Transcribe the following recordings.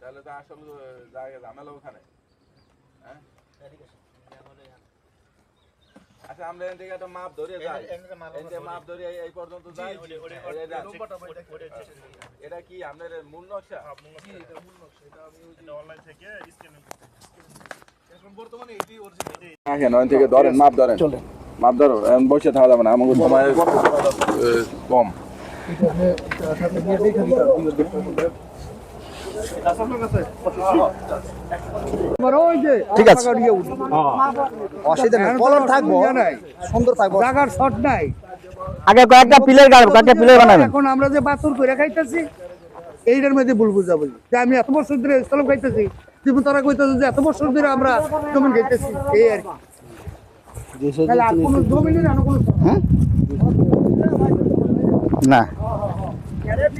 তাহলে তো আসল জায়গা ঝামেলা ওখানে হ্যাঁ আচ্ছা আমরা এখান থেকে একটা মাপ ধরে যাই এই মাপ ধরে এই- পর্যন্ত যাই। এটা কি আপনার মূল নকশা হ্যাঁ থেকে ধরেন মাপ ধরেন মাপ ধরো এখন বসে থাকা যাবে না আমাকে সময় কম ঠিক আছে। অসুবিধা নেই। কলর থাকব। সুন্দর থাকব। জাগার শট নাই। আগে কয়েকটা পিলার গাড়ব কয়েকটা পিলার বানাবেন। এখন আমরা যে বাছুর করে খাইতেছি এইটার মধ্যে ভুল বুঝা বলি যে আমি এত বছর ধরে ইসলাম খাইতেছি কিন্তু তারা কইতেছে যে এত বছর ধরে আমরা জমিন খাইতেছি এই আর কি। কোনো না।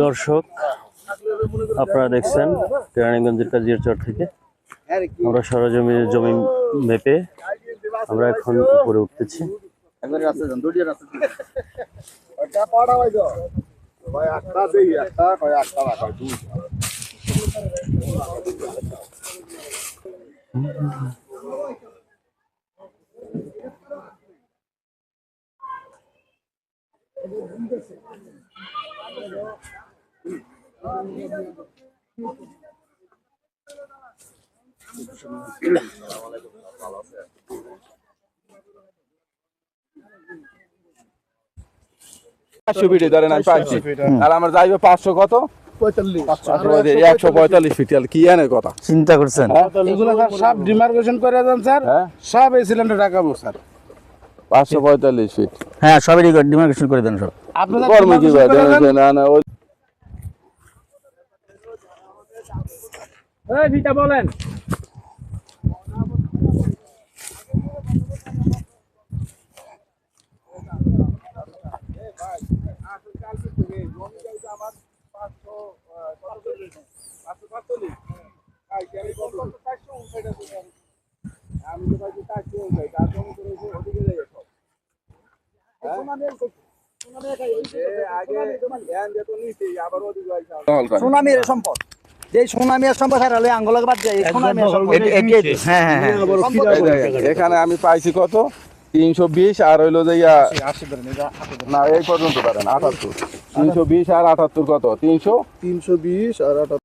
দর্শক আপনারা দেখছেন কেরানীগঞ্জের কাজিয়ার চর থেকে। আমরা সরজমি জমি মেপে আমরা এখন উপরে উঠতেছি। একবারে রাস্তা পাঁচশো ফিটে ধরেন আমি পাচ্ছি। আর আমার যাইবে পাঁচশো কত? একশো পঁয়তাল্লিশ। ফিট কি এনে কথা? চিন্তা করছেন? এগুলো স্যার সব ডিমার্কেশন করে দেন স্যার। হ্যাঁ? সব এই সিলিন্ডার রাখাবো স্যার। পাঁচশো পঁয়তাল্লিশ ফিট। হ্যাঁ সবই ডিমার্কেশন করে দেন সব। কর্ম কি করে। না না সুনামির সম্পদ। যে সুনামির সম্পদ হারালে আঙ্গলকে বাদ যায় হ্যাঁ হ্যাঁ হ্যাঁ। এখানে। আমি পাইছি কত? তিনশো বিশ আর হইল যে না এই পর্যন্ত পারেন আটাত্তর। তিনশো বিশ আর আটাত্তর কত? তিনশো? তিনশো বিশ আর আটা